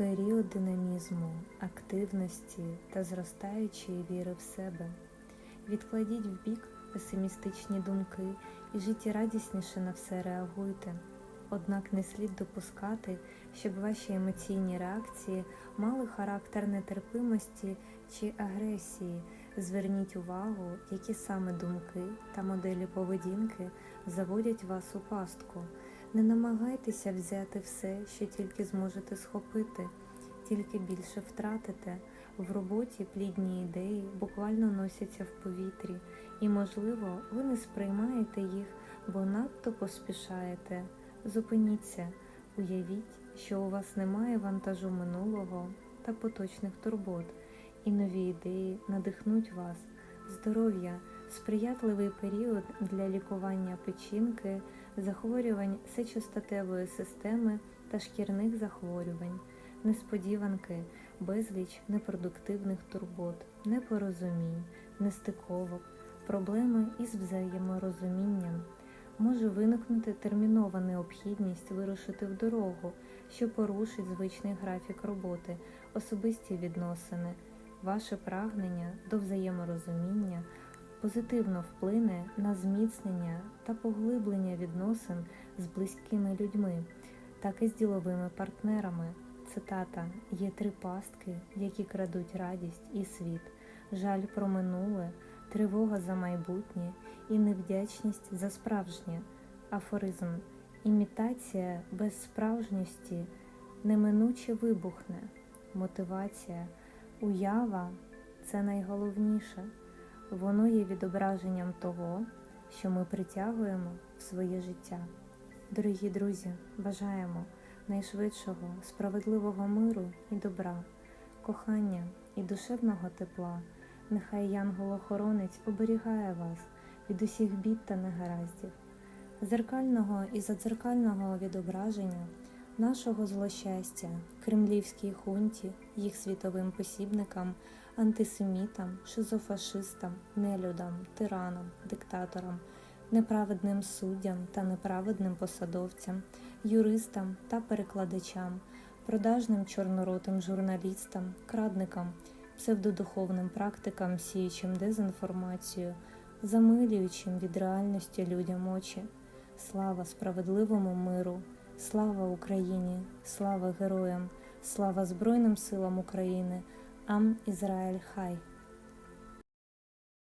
період динамізму, активності та зростаючої віри в себе. Відкладіть вбік песимістичні думки і життєрадісніше на все реагуйте. Однак не слід допускати, щоб ваші емоційні реакції мали характер нетерпимості чи агресії. Зверніть увагу, які саме думки та моделі поведінки заводять вас у пастку. Не намагайтеся взяти все, що тільки зможете схопити, тільки більше втратите. В роботі плідні ідеї буквально носяться в повітрі, і, можливо, ви не сприймаєте їх, бо надто поспішаєте. Зупиніться, уявіть, що у вас немає вантажу минулого та поточних турбот, і нові ідеї надихнуть вас. Здоров'я сприятливий період для лікування печінки, захворювань сечостатевої системи та шкірних захворювань, несподіванки, безліч непродуктивних турбот, непорозумінь, нестиковок, проблеми із взаєморозумінням. Може виникнути термінова необхідність вирушити в дорогу, що порушить звичний графік роботи, особисті відносини. Ваше прагнення до взаєморозуміння позитивно вплине на зміцнення та поглиблення відносин з близькими людьми, так і з діловими партнерами. Цитата є три пастки, які крадуть радість і світ, жаль про минуле, тривога за майбутнє і невдячність за справжнє. Афоризм імітація без справжності неминуче вибухне. Мотивація, уява це найголовніше. Воно є відображенням того, що ми притягуємо в своє життя. Дорогі друзі, бажаємо найшвидшого, справедливого миру і добра, кохання і душевного тепла. Нехай янгол-охоронець оберігає вас від усіх бід та негараздів, зеркального і задзеркального відображення нашого злощастя, кремлівській хунті, їх світовим посібникам, антисемітам, шизофашистам, нелюдам, тиранам, диктаторам, неправедним суддям та неправедним посадовцям, юристам та перекладачам, продажним чорноротим журналістам, крадникам, псевдодуховним практикам, сіючим дезінформацію, замилюючим від реальності людям очі. Слава справедливому миру, слава Україні, слава героям, слава Збройним силам України, Ам Ізраїль Хай!